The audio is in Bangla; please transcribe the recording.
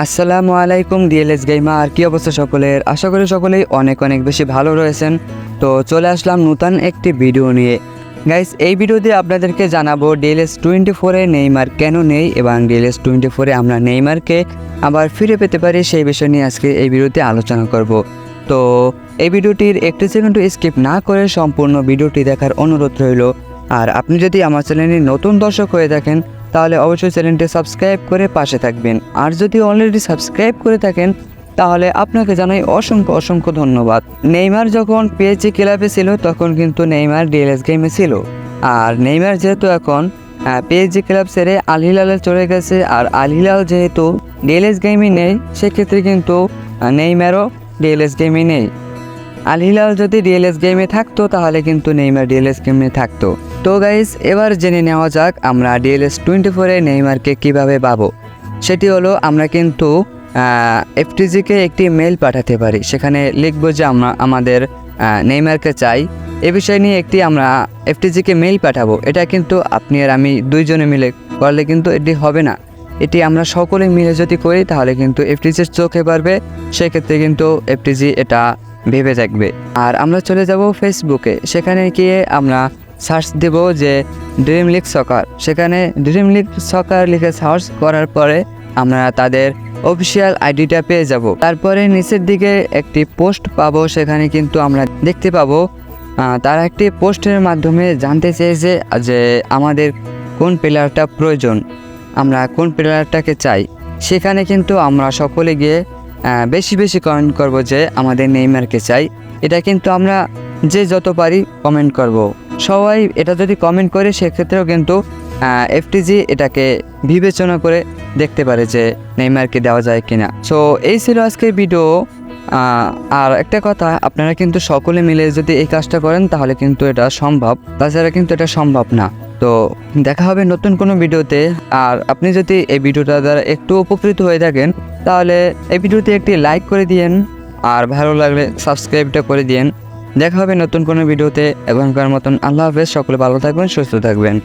আসসালামু আলাইকুম ডিএলএস গেমার কি অবস্থা সকলের? আশা করি সকলেই অনেক অনেক বেশি ভালো রয়েছেন। তো চলে আসলাম নতুন একটি ভিডিও নিয়ে। গাইস এই ভিডিওতে আপনাদেরকে জানাব ডিএলএস টোয়েন্টি ফোরে নেইমার কেন নেই এবং ডিএলএস টোয়েন্টি ফোরে আমরা নেইমারকে আবার ফিরে পেতে পারি সেই বিষয় নিয়ে আজকে এই ভিডিওতে আলোচনা করব। তো এই ভিডিওটির একটি সেকেন্ড স্কিপ না করে সম্পূর্ণ ভিডিওটি দেখার অনুরোধ রইল। আর আপনি যদি আমার চ্যানেলে নতুন দর্শক হয়ে থাকেন তাহলে অবশ্যই চ্যানেলটি সাবস্ক্রাইব করে পাশে থাকবেন। আর যদি অলরেডি সাবস্ক্রাইব করে থাকেন, তাহলে আপনাকে জানাই অসংখ্য অসংখ্য ধন্যবাদ। নেইমার যখন পিএইচজি ক্লাবে ছিল, তখন কিন্তু নেইমার ডিএলএস গেমে ছিল। আর নেইমার যেহেতু এখন পিএইচজি ক্লাব ছেড়ে আল হিলালে চলে গেছে, আর আল হিলাল যেহেতু ডিএলএস গেমই নেই, সেক্ষেত্রে কিন্তু নেইমারও ডিএলএস গেমই নেই। আল হিলাল যদি ডিএলএস গেমে থাকতো, তাহলে কিন্তু নেইমার ডিএলএস গেমে থাকতো। তো গাইস এবার জেনে নেওয়া যাক আমরা ডিএলএস টোয়েন্টি ফোরে নেইমারকে কীভাবে পাবো। সেটি হলো, আমরা কিন্তু এফটিজিকে একটি মেল পাঠাতে পারি। সেখানে লিখব যে আমরা, আমাদের নেইমারকে চাই। এ বিষয় নিয়ে একটি আমরা এফটিজিকে মেল পাঠাবো। এটা কিন্তু আপনি আর আমি দুইজনে মিলে করলে কিন্তু এটি হবে না। এটি আমরা সকলে মিলে যদি করি, তাহলে কিন্তু এফটিজির চোখে পারবে সেক্ষেত্রে কিন্তু এফটিজি এটা ভেবে থাকবে আর আমরা চলে যাব ফেসবুকে সেখানে গিয়ে আমরা সার্চ দেব যে ড্রিম লিগ সকার সেখানে ড্রিম লিগ সকার লিখে সার্চ করার পরে আমরা তাদের অফিসিয়াল আইডিটা পেয়ে যাব। তারপরে নিচের দিকে একটি পোস্ট পাবো, সেখানে কিন্তু আমরা দেখতে পাবো তারা একটি পোস্টের মাধ্যমে জানতে চেয়েছে যে আমাদের কোন প্লেয়ারটা প্রয়োজন। আমরা কোন প্লেয়ারটাকে চাই। সেখানে কিন্তু আমরা সকলে গিয়ে বেশি বেশি কমেন্ট করব যে আমাদের নেইমারকে চাই। এটা কিন্তু আমরা যে যত পারি কমেন্ট করব। সবাই এটা যদি কমেন্ট করে, সেক্ষেত্রেও কিন্তু এফটিজি এটাকে বিবেচনা করে দেখতে পারে যে নেইমারকে দেওয়া যায় কিনা। সো এই ছিল আজকের ভিডিও আর একটা কথা, আপনারা কিন্তু সকলে মিলে যদি এই কাজটা করেন, তাহলে কিন্তু এটা সম্ভব। তাছাড়া কিন্তু এটা সম্ভব না। তো, দেখা হবে নতুন কোনো ভিডিওতে আর আপনি যদি এই ভিডিওটা দ্বারা একটু উপকৃত হয়ে থাকেন, তাহলে এই ভিডিওতে একটি লাইক করে দিয়েন। আর ভালো লাগলে সাবস্ক্রাইবটা করে দিয়েন। দেখা হবে নতুন কোনো ভিডিওতে। এখনকার মতন আল্লাহ হাফেজ সকলে ভালো থাকবেন সুস্থ থাকবেন।